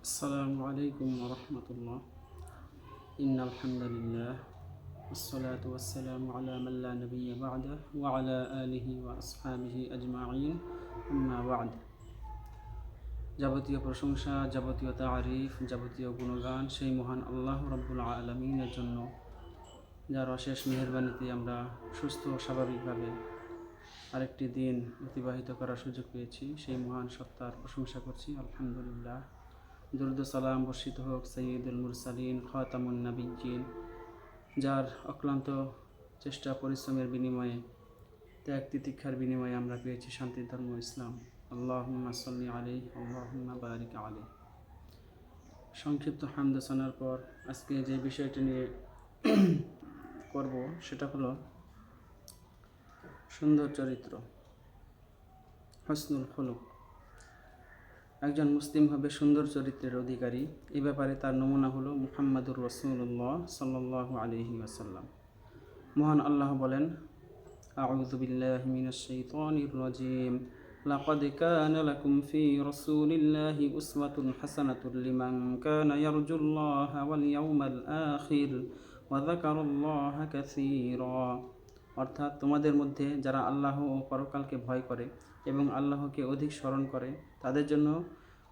السلام عليكم ورحمة الله إن الحمد لله والصلاة والسلام على من لا نبي بعده وعلى آله وأصحابه أجمعين أما بعد যাবতীয় প্রশংসা যাবতীয় তারিফ যাবতীয় গুণগান সেই মহান আল্লাহ রব্বুল আলমিনের জন্য যার অশেষ মেহরবানিতে আমরা সুস্থ ও স্বাভাবিকভাবে আরেকটি দিন অতিবাহিত করার সুযোগ পেয়েছি সেই মহান সত্তার প্রশংসা করছি আলহামদুলিল্লাহ দুরুদ সালাম বর্ষিত হোক সৈয়দুল মুরসালিন, খাতামুন নাবিজিন যার অক্লান্ত চেষ্টা, পরিশ্রমের বিনিময়ে, ত্যাগ তিতিক্ষার বিনিময়ে আমরা পেয়েছি শান্তির ধর্ম, ইসলাম। আল্লাহ সাল্লি আলী আল্লাহ বারিক আলী সংক্ষিপ্ত হামদোসানার পর আজকে যে বিষয়টি নিয়ে করব, সেটা হলো সুন্দর চরিত্র, হসনুল খলুক। একজন মুসলিম হবে সুন্দর চরিত্রের অধিকারী এ ব্যাপারে তার নমুনা হলো মুহাম্মাদুর রসুল্লাহ সাল্লাহ আলহি আসাল্লাম মহান আল্লাহ বলেন أعوذ بالله من الشيطان الرجيم لقد كان لكم في رسول الله أسوة حسنة لمن كان يرجو الله واليوم الآخر وذكر الله كثيرا অর্থাৎ তোমাদের মধ্যে যারা আল্লাহ ও পরকালকে ভয় করে এবং আল্লাহকে অধিক স্মরণ করে, তাদের জন্য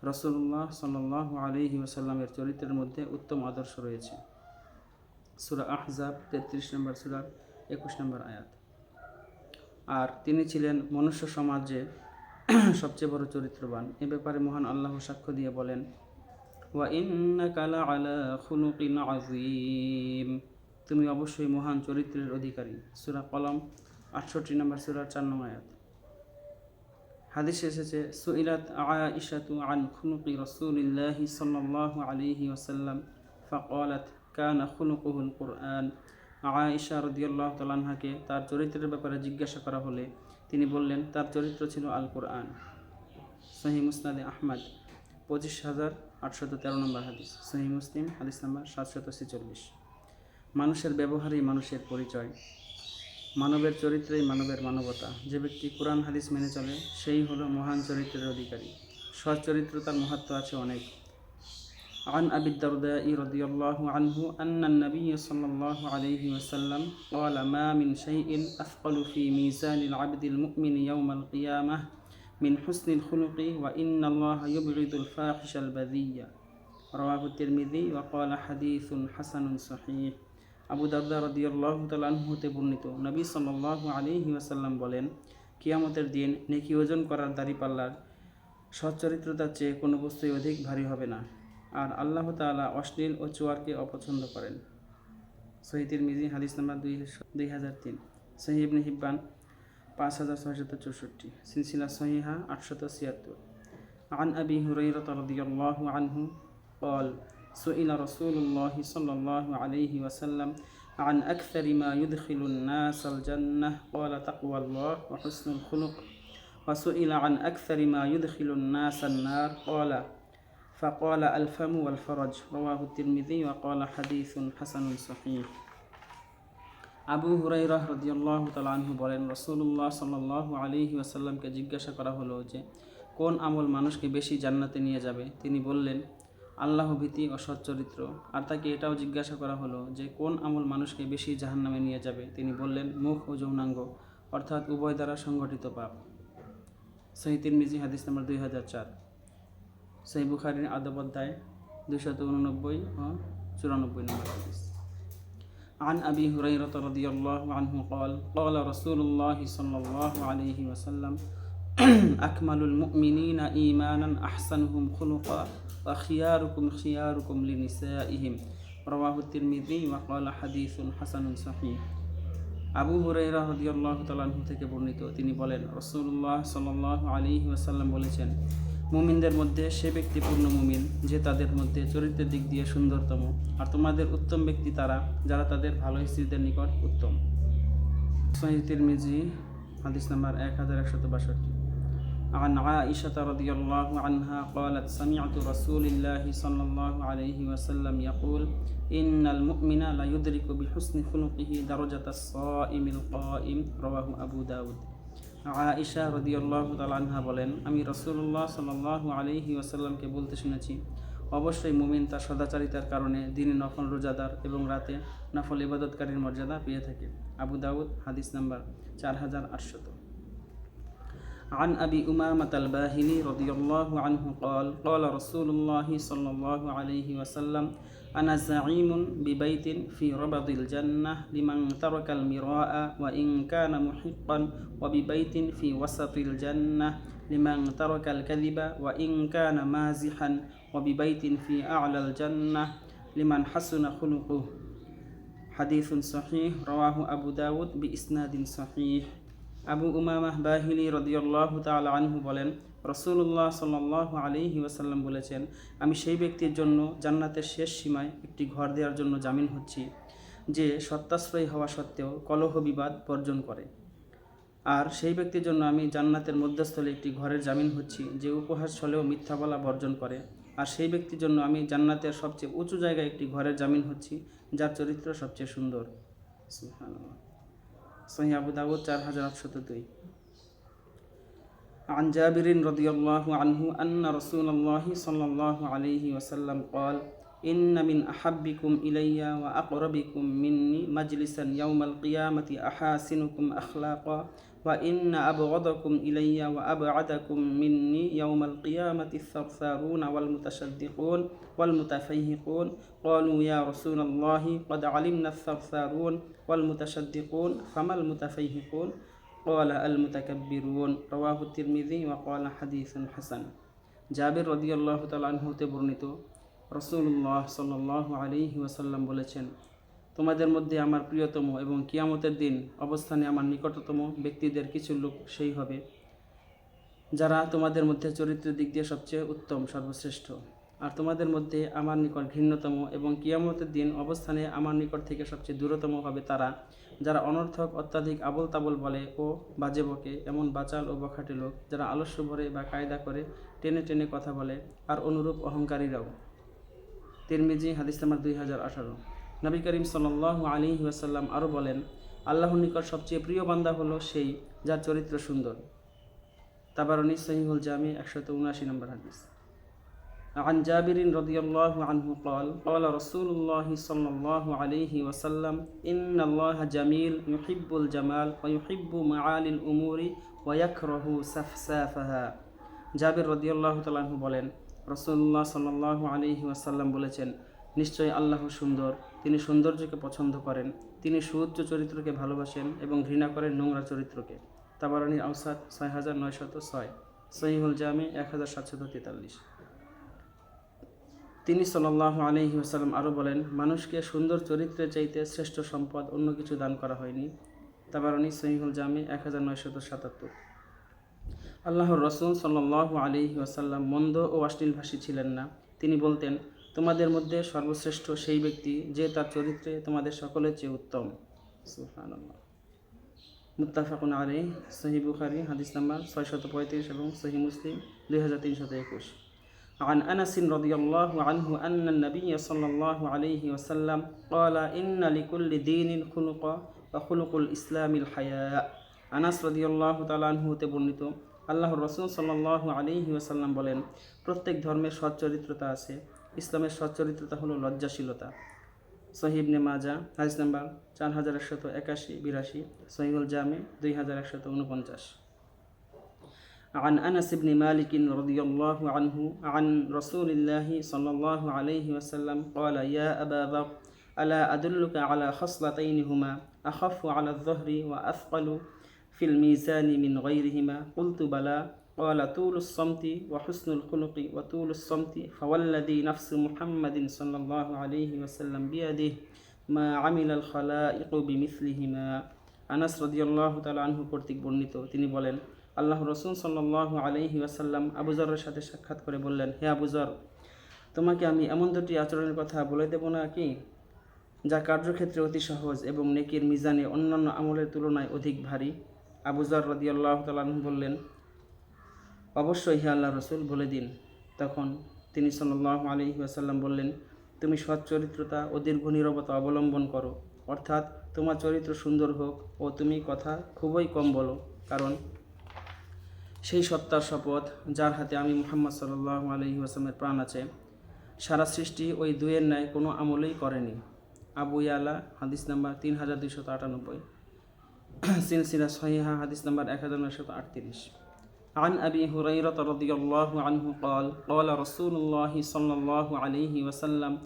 রসুল্লাহ সাল্লাহ আলহি ওসাল্লামের চরিত্রের মধ্যে উত্তম আদর্শ রয়েছে। সুরা আহজাব তেত্রিশ নম্বর সুরার একুশ নম্বর আয়াত। আর তিনি ছিলেন মনুষ্য সমাজে সবচেয়ে বড় চরিত্রবান। এ ব্যাপারে মহান আল্লাহ সাক্ষ্য দিয়ে বলেন, ওয়া ইন্নাকা আলা খুলুকিন আযীম। তুমি অবশ্যই মহান চরিত্রের অধিকারী। সুরা কলম, আটষট্টি নম্বর সুরা চার নম্বর হাদিসে এসেছে, সুইলাত আয়েশাতু আন খুনুকি রাসূলিল্লাহি সাল্লাল্লাহু আলাইহি ওসাল্লাম ফাকালাত, কানা খুনুকুহুল কোরআন। আয়েশা রাদিয়াল্লাহু তাআলা আনহাকে তার চরিত্রের ব্যাপারে জিজ্ঞাসা করা হলে তিনি বললেন, তার চরিত্র ছিল আল কোরআন সহি মুসনাদে আহমদ, পঁচিশ হাজার আটশত তেরো নম্বর হাদিস। সহি মুসলিম, হাদিস নাম্বার সাতশত ছেচল্লিশ। মানুষের ব্যবহারই মানুষের পরিচয় মানবের চরিত্রেই মানবের মানবতা যে ব্যক্তি কোরআন হাদিস মেনে চলে সেই হলো মহান চরিত্রের অধিকারী সৎ চরিত্রতার মহত্ব আছে অনেক عن أبي الدرداء رضي الله عنه أن النبي صلى الله عليه وسلم قال ما من شيء أثقل في ميزان العبد المؤمن يوم القيامة من حسن الخلق وإن الله يبغض الفاحش البذيء رواه الترمذي وقال حديث حسن صحيح আবু দারদা রদিয়াল্লাহ তালাহ হতে বর্ণিত নবী সাল্লাহ আলিহি ওয়াসাল্লাম বলেন কিয়ামতের দিন নেকি ওজন করার দাড়িপাল্লার সচ্চরিত্রতার চেয়ে কোনো বস্তুই অধিক ভারী হবে না আর আল্লাহ তাআলা অশ্লীল ও চুয়ারকে অপছন্দ করেন সহিতির মিজি হাদিস নাম্বার দুই দুই হাজার তিন সহিবনে হিব্বান পাঁচ হাজার ছয়শত চৌষট্টি সিলসিলা সহিহা আটশত ছিয়াত্তর عن أبي هريرة رضي الله عنه قال سئل رسول الله صلى الله عليه وسلم عن أكثر ما يدخل الناس الجنة قال تقوى الله وحسن الخلق وسئل عن أكثر ما يدخل الناس النار قال فقال الفم والفرج رواه الترمذي وقال حديث حسن صحيح আবু হুরাইরাহ রদিয়াল্লাহ তালাহু বলেন রসুল্লাহ সাল্লাহ আলিহি ওয়াসাল্লামকে জিজ্ঞাসা করা হলো যে কোন আমল মানুষকে বেশি জান্নাতে নিয়ে যাবে তিনি বললেন আল্লাহ ভীতি ও সচ্চরিত্র আর তাকে এটাও জিজ্ঞাসা করা হলো যে কোন আমল মানুষকে বেশি জাহান্নামে নিয়ে যাবে তিনি বললেন মুখ ও যৌনাঙ্গ অর্থাৎ উভয় দ্বারা সংগঠিত পাপ সহিতির মিজি হাদিস নম্বর দুই হাজার চার সেই বুখারির আদব অধ্যায় দুইশত উননব্বই ও চুরানব্বই নম্বর হাদিস عن أبي هريرة رضي الله عنه قال قال رسول الله صلى الله عليه وسلم أكمل المؤمنين إيمانا أحسنهم خلقا وخياركم خياركم لنسائهم رواه الترمذي وقال حديث حسن صحيح আবু হুরাইরা রাদিয়াল্লাহু তাআলা আনহু থেকে বর্ণিত তিনি বলেন রাসূলুল্লাহ সাল্লাল্লাহু আলাইহি ওয়াসাল্লাম বলেছেন মুমিনদের মধ্যে সে ব্যক্তি পূর্ণ মুমিন যে তাদের মধ্যে চরিত্রের দিক দিয়ে সুন্দরতম আর তোমাদের উত্তম ব্যক্তি তারা যারা তাদের ভালো স্ত্রীদের নিকট উত্তম সহিহ তিরমিজি হাদিস নাম্বার এক হাজার একশত বাষট্টি عن عائشة رضي الله عنها قالت سمعت رسول الله صلى الله عليه وسلم يقول إن المؤمن لا يدرك بحسن خلقه درجة الصائم القائم رواه أبو داود আয়েশা রদিয়াল্লাহ তালানহা বলেন আমি রসুল্লাহ সাল্লাহ আলহি ওয়াসাল্লামকে বলতে শুনেছি অবশ্যই মুমিন তার সদাচারিতার কারণে দিনে নফল রোজাদার এবং রাতে নফল ইবাদতকারীর মর্যাদা পেয়ে থাকে আবু দাউদ হাদিস নাম্বার চার হাজার আটশত عن أبي أمامة الباهلي رضي الله عنه قال قال رسول الله صلى الله عليه وسلم أنا زعيم ببيت في ربض الجنة لمن ترك المراء وإن كان محقا وببيت في وسط الجنة لمن ترك الكذب وإن كان مازحا وببيت في أعلى الجنة لمن حسن خلقه. حديث صحيح رواه أبو داود بإسناد صحيح. আবু উমামাহ বাহিলি রদিয়াল্লাহ তাল আনহু বলেন রসুল্লাহ সাল্লাহ আলিহি ওয়াসাল্লাম বলেছেন, আমি সেই ব্যক্তির জন্য জান্নাতের শেষ সীমায় একটি ঘর দেওয়ার জন্য জামিন হচ্ছি, যে সত্যাশ্রয়ী হওয়া সত্ত্বেও কলহ বিবাদ বর্জন করে। আর সেই ব্যক্তির জন্য আমি জান্নাতের মধ্যস্থলে একটি ঘরের জামিন হচ্ছি, যে উপহাস ছলেও মিথ্যা বলা বর্জন করে। আর সেই ব্যক্তির জন্য আমি জান্নাতের সবচেয়ে উঁচু জায়গায় একটি ঘরের জামিন হচ্ছি, যার চরিত্র সবচেয়ে সুন্দর। সহি আবু দাউদ চার হাজার আটশত দুই عن جابر رضي الله عنه أن رسول الله صلى الله عليه وسلم قال إن من أحبكم إلي وأقربكم مني مجلسا يوم القيامة أحاسنكم أخلاقا وإن أبغضكم إلي وأبعدكم مني يوم القيامة الثرثارون والمتشدقون والمتفيهقون قالوا يا رسول الله قد علمنا الثرثارون والمتشدقون فما المتفيهقون قال المتكبرون رواه الترمذي وقال حديث حسن জাবির রদিয়াল্লাহ তালান হতে বর্ণিত রসুল্লাহ সাল্লাহ আলিহি ওয়াসাল্লাম বলেছেন তোমাদের মধ্যে আমার প্রিয়তম এবং কিয়ামতের দিন অবস্থানে আমার নিকটতম ব্যক্তিদের কিছু লোক সেই হবে, যারা তোমাদের মধ্যে চরিত্রের দিক দিয়ে সবচেয়ে উত্তম, সর্বশ্রেষ্ঠ। আর তোমাদের মধ্যে আমার নিকট ঘৃণ্যতম এবং কিয়ামতের দিন অবস্থানে আমার নিকট থেকে সবচেয়ে দূরতম হবে তারা, যারা অনর্থক, অত্যাধিক আবল তাবল বলে ও বাজে বকে, এমন বাচাল ও বখাটে লোক, যারা আলস্য ভরে বা কায়দা করে টেনে টেনে কথা বলে, আর অনুরূপ অহংকারীরাও। তিরমিজি, হাদিস দুই হাজার আঠারো। নবী করিম সাল্লাহ আলী ওয়াসাল্লাম আরও বলেন আল্লাহর নিকট সবচেয়ে প্রিয় বান্দা হলো সেই যার চরিত্র সুন্দর তাবারনি সহিহুল জামি একশত উনআশি নম্বর হাদিস عن جابر رضي الله عنه قال قال رسول الله صلى الله عليه وسلم إن الله جميل يحب الجمال ويحب معالي الأمور ويكره سفسافها জাবির রদিয়াল্লাহ তালাহু বলেন রসুল্লাহ সাল্লাহ আলহি ওয়াসাল্লাম বলেছেন নিশ্চয়ই আল্লাহ সুন্দর তিনি সৌন্দর্যকে পছন্দ করেন। তিনি সুউচ্চ চরিত্রকে ভালোবাসেন এবং ঘৃণা করেন নোংরা চরিত্রকে। তাবারানির আউসাদ ছয় হাজার নয়শত ছয়। সহিহুল জামি, এক হাজার সাতশত তেতাল্লিশ। তিনি সাল্লাহ আলহি ওসাল্লাম আরও বলেন, মানুষকে সুন্দর চরিত্রের চাইতে শ্রেষ্ঠ সম্পদ অন্য কিছু দান করা হয়নি। তাবারানি, সহিহুল জামি, এক হাজার নয়শত সাতাত্তর। আল্লাহর রসুল সাল্লাহ আলী ওয়াসাল্লাম মন্দ ও অশ্লীলভাষী ছিলেন না। তিনি বলতেন তোমাদের মধ্যে সর্বশ্রেষ্ঠ সেই ব্যক্তি যে তার চরিত্রে তোমাদের সকলের চেয়ে উত্তম মুত্তাফাকুন আলী সহি বুখারি হাদিস নাম্বার ছয়শত পঁয়ত্রিশ এবং সহি মুসলিম দুই হাজার তিনশত একুশ عن أنس رضي الله عنه أن النبي صلى الله عليه وسلم قال إن لكل دين خلقا وخلق الإسلام الحياء আনাস রদিয়াল্লাহ তালাহু হতে বর্ণিত আল্লাহর রসুল সাল্লাহ আলিহি ওয়াসাল্লাম বলেন প্রত্যেক ধর্মের সচ্চরিত্রতা আছে ইসলামের সচ্চরিত্রতা হলো লজ্জাশীলতা সহিব নে মাজা হাদিস নাম্বার চার হাজার একশত একাশি বিরাশি সহিউল জামে দুই হাজার একশত উনপঞ্চাশ عن أنس بن مالك رضي الله عنه عن رسول الله صلى الله عليه وسلم قال يا أبا ذر ألا أدلك على خصلتين هما أخف على الظهر وأثقل في الميزان من غيرهما قلت بلى قال طول الصمت وحسن الخلق وطول الصمت فوالذي نفس محمد صلى الله عليه وسلم بيده ما عمل الخلائق بمثلهما আনাস রদিয়াল্লাহ তালা আনহু কর্তৃক বর্ণিত তিনি বলেন আল্লাহ রসুল সাল্লাহ আলহি ওয়াসাল্লাম আবুজরের সাথে সাক্ষাৎ করে বললেন হে আবুজর তোমাকে আমি এমন দুটি আচরণের কথা বলে দেব না কি যা কার্যক্ষেত্রে অতি সহজ এবং নেকির মিজানে অন্যান্য আমলের তুলনায় অধিক ভারী আবুজার রদিয়াল্লাহ তালাহ বললেন অবশ্যই হে আল্লাহ রসুল বলে দিন। তখন তিনি সাল্লাহ আলী আসাল্লাম বললেন, তুমি সৎ চরিত্রতা ও দীর্ঘ নিরবতা অবলম্বন করো। অর্থাৎ তোমার চরিত্র সুন্দর হোক ও তুমি কথা খুবই কম বলো। কারণ সেই সত্তার শপথ যার হাতে আমি মুহাম্মদ সাল্লাহ আলহি আসলামের প্রাণ আছে, সারা সৃষ্টি ওই দুয়ের ন্যায় কোনো আমলেই করেনি। আবু ইয়ালা, হাদিস নাম্বার তিন হাজার দুইশত আটানব্বই। সিলসিলা সহিহা, হাদিস নাম্বার এক হাজার নয়শত আটত্রিশ। عن أبي هريرة رضي الله عنه قال قال رسول الله صلى الله عليه وسلم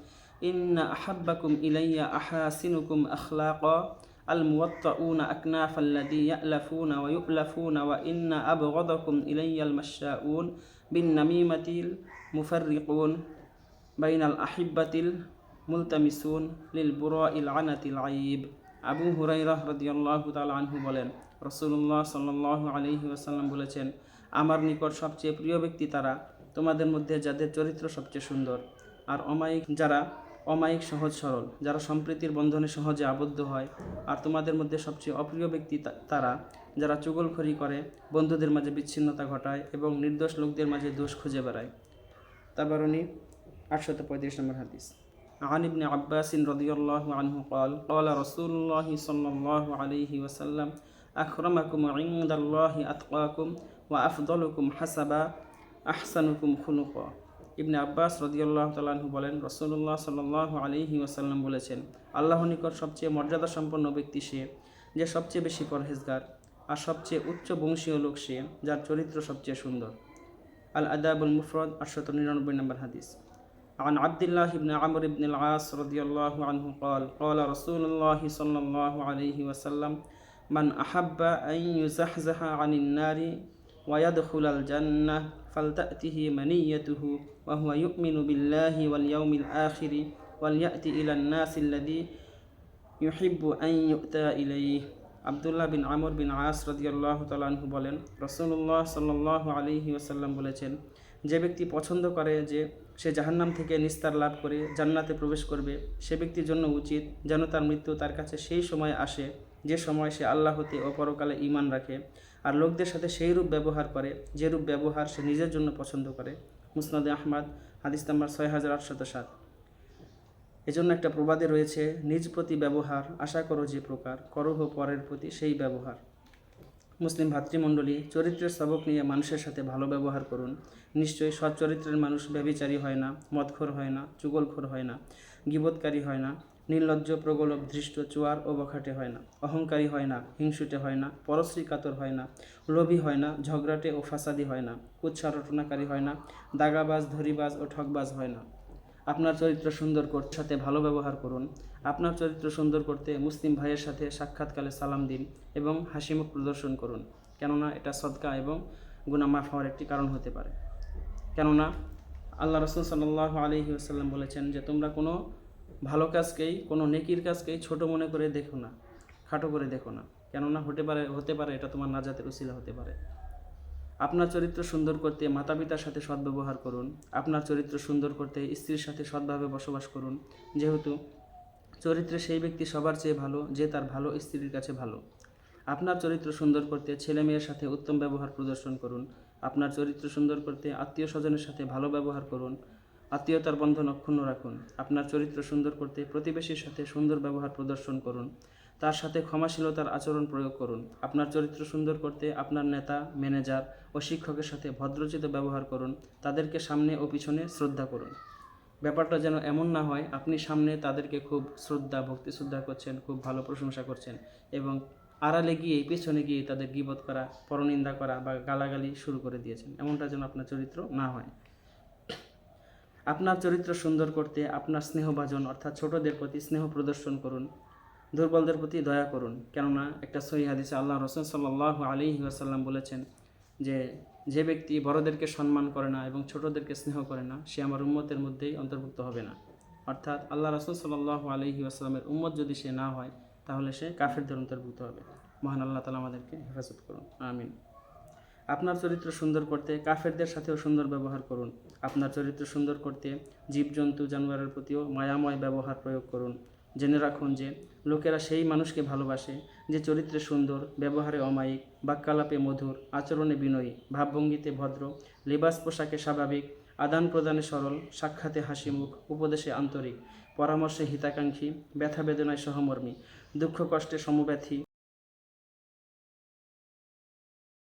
إن أحبكم إلي أحاسنكم أخلاقا الموطؤون أكناف الذي يألفون ويؤلفون وإن أبغضكم إلي المشاؤون بالنميمة المفرقون بين الأحبة الملتمسون للبراء العنة العيب আবু হুরাইরাহ রাদিয়াল্লাহু তাআলা আনহু বলেন রাসূলুল্লাহ সাল্লাল্লাহু আলাইহি ওয়াসাল্লাম বলেছেন আমার নিকট সবচেয়ে প্রিয় ব্যক্তি তারা তোমাদের মধ্যে যাদের চরিত্র সবচেয়ে সুন্দর আর অমায়িক যারা অমায়িক সহজ সরল যারা সম্প্রীতির বন্ধনে সহজে আবদ্ধ হয় আর তোমাদের মধ্যে সবচেয়ে অপ্রিয় ব্যক্তি তা- তারা যারা চুগলখড়ি করে বন্ধুদের মাঝে বিচ্ছিন্নতা ঘটায় এবং নির্দোষ লোকদের মাঝে দোষ খুঁজে বেড়ায় তাবারণী আটশত পঁয়ত্রিশ নম্বর হাদিস عن ابن عباس رضي الله عنه قال قال رسول الله صلى الله عليه وسلم أكرمكم عند الله أتقاكم وأفضلكم حسبا أحسنكم خلقا ইবনে আব্বাস রদিয়াল্লাহ তালাহু বলেন রসুল্লাহ সাল্লাহ আলিহি ওয়াসাল্লাম বলেছেন আল্লাহ নিকট সবচেয়ে মর্যাদা সম্পন্ন ব্যক্তি সে যে সবচেয়ে বেশি পরহেজগার আর সবচেয়ে উচ্চ বংশীয় লোক সে যার চরিত্র সবচেয়ে সুন্দর আল আদাবুল মুফরদ আটশত নিরানব্বই নম্বর হাদিস عن عبد الله بن عمرو بن العاص رضي الله عنه قال قال رسول الله صلى الله عليه وسلم من أحب أن يزحزح عن النار ويدخل الجنة فلتأته منيته وهو يؤمن بالله واليوم الآخر وليأتي إلى الناس الذي يحب أن يؤتى إليه আবদুল্লাহ বিন আমর বিন আস রদিয়াল্লাহ তালাহু বলেন রসুল্লাহ সাল্লাহ আলহি ওসাল্লাম বলেছেন যে ব্যক্তি পছন্দ করে যে সে জাহান্নাম থেকে নিস্তার লাভ করে জান্নাতে প্রবেশ করবে সে ব্যক্তির জন্য উচিত যেন তার মৃত্যু তার কাছে সেই সময় আসে যে সময় সে আল্লাহ হতে ও পরকালে ঈমান রাখে আর লোকদের সাথে সেই রূপ ব্যবহার করে, যে রূপ ব্যবহার সে নিজের জন্য পছন্দ করে। মুসনাদে আহমদ, হাদিস নাম্বার ছয় হাজার আটশত সাত এজন্য একটা প্রবাদে রয়েছে, নিজ প্রতি ব্যবহার, আশা করো যে প্রকার করহ পরের প্রতি সেই ব্যবহার। মুসলিম ভাতৃমণ্ডলী, চরিত্রের সবক নিয়ে মানুষের সাথে ভালো ব্যবহার করুন। নিশ্চয়ই সৎ চরিত্রের মানুষ ব্যভিচারী হয় না, মদখোর হয় না, চুগলখোর হয় না, গিবৎকারী হয় না। নির্লজ্জ প্রগলভ ধৃষ্ট, চুয়ার ও বখাটে হয় না। অহংকারী হয় না, হিংসুটে হয় না পরশ্রী কাতর হয় না, লোভী হয় না, ঝগড়াটে ও ফাসাদি হয় না উচ্চারটনাকারী হয় না, দাগাবাজ, ধরিবাজ ও ঠকবাজ হয় না। আপনার চরিত্র সুন্দর করতে সাথে ভালো ব্যবহার করুন। আপনার চরিত্র সুন্দর করতে মুসলিম ভাইয়ের সাথে সাক্ষাৎকালে সালাম দিন এবং হাসিমুখ প্রদর্শন করুন। কেননা এটা সদকা এবং গুনাহ মাফ হওয়ার একটি কারণ হতে পারে। কেননা আল্লাহ রসুল সাল্লাহ আলহি আসাল্লাম বলেছেন যে, তোমরা কোনো ভালো কাজকেই, কোনো নেকির কাজকেই ছোট মনে করে দেখো না, খাটো করে দেখো না। কেননা হতে পারে হতে পারে, এটা তোমার নাজাতের উসিলা হতে পারে। আপনার চরিত্র সুন্দর করতে মাতা পিতার সাথে সদ্ব্যবহার করুন, আপনার চরিত্র সুন্দর করতে স্ত্রীর সাথে সৎভাবে বসবাস করুন। যেহেতু চরিত্রে সেই ব্যক্তি সবার চেয়ে ভালো, যে তার ভালো স্ত্রীর কাছে ভালো। আপনার চরিত্র সুন্দর করতে ছেলে মেয়ের সাথে উত্তম ব্যবহার প্রদর্শন করুন। আপনার চরিত্র সুন্দর করতে আত্মীয় স্বজনের সাথে ভালো ব্যবহার করুন। আত্মীয়তার বন্ধন অক্ষুণ্ণ রাখুন। আপনার চরিত্র সুন্দর করতে প্রতিবেশীর সাথে সুন্দর ব্যবহার প্রদর্শন করুন। তার সাথে ক্ষমাশীলতার আচরণ প্রয়োগ করুন। আপনার চরিত্র সুন্দর করতে আপনার নেতা, ম্যানেজার ও শিক্ষকের সাথে ভদ্রচিত ব্যবহার করুন। তাদেরকে সামনে ও পিছনে শ্রদ্ধা করুন। ব্যাপারটা যেন এমন না হয়, আপনি সামনে তাদেরকে খুব শ্রদ্ধা ভক্তি শ্রদ্ধা করছেন, খুব ভালো প্রশংসা করছেন এবং আড়ালে গিয়ে পেছনে গিয়ে তাদের গিবত করা, পরনিন্দা করা বা গালাগালি শুরু করে দিয়েছেন। এমনটা যেন আপনার চরিত্র না হয়। আপনার চরিত্র সুন্দর করতে আপনার স্নেহভাজন অর্থাৎ ছোটদের প্রতি স্নেহ প্রদর্শন করুন, দুর্বলদের প্রতি দয়া করুন। কেননা একটা সহি হাদিসে আল্লাহ রসুল সাল্লাহ আলী ওয়াসাল্লাম বলেছেন যে যে ব্যক্তি বড়দেরকে সম্মান করে না এবং ছোটদেরকে স্নেহ করে না, সে আমার উম্মতের মধ্যেই অন্তর্ভুক্ত হবে না। অর্থাৎ আল্লাহ রসুল সাল্লাহ আলহি আসাল্লামের উম্মত যদি সে না হয়, তাহলে সে কাফেরদের অন্তর্ভুক্ত হবে। মহান আল্লাহ তালা আমাদেরকে হেফাজত করুন। আমিন। আপনার চরিত্র সুন্দর করতে কাফেরদের সাথেও সুন্দর ব্যবহার করুন। আপনার চরিত্র সুন্দর করতে জীবজন্তু, জানোয়ারের প্রতিও মায়াময় ব্যবহার প্রয়োগ করুন। জেনে রাখুন যে, লোকেরা সেই মানুষকে ভালোবাসে যে চরিত্রে সুন্দর, ব্যবহারে অমায়িক, বাক্যালাপে মধুর, আচরণে বিনয়ী, ভাবভঙ্গিতে ভদ্র, লেবাস পোশাকে স্বাভাবিক, আদান প্রদানে সরল, সাক্ষাতে হাসিমুখ, উপদেশে আন্তরিক, পরামর্শে হিতাকাঙ্ক্ষী, ব্যথা বেদনায় সহমর্মী, দুঃখ কষ্টে সমব্যথী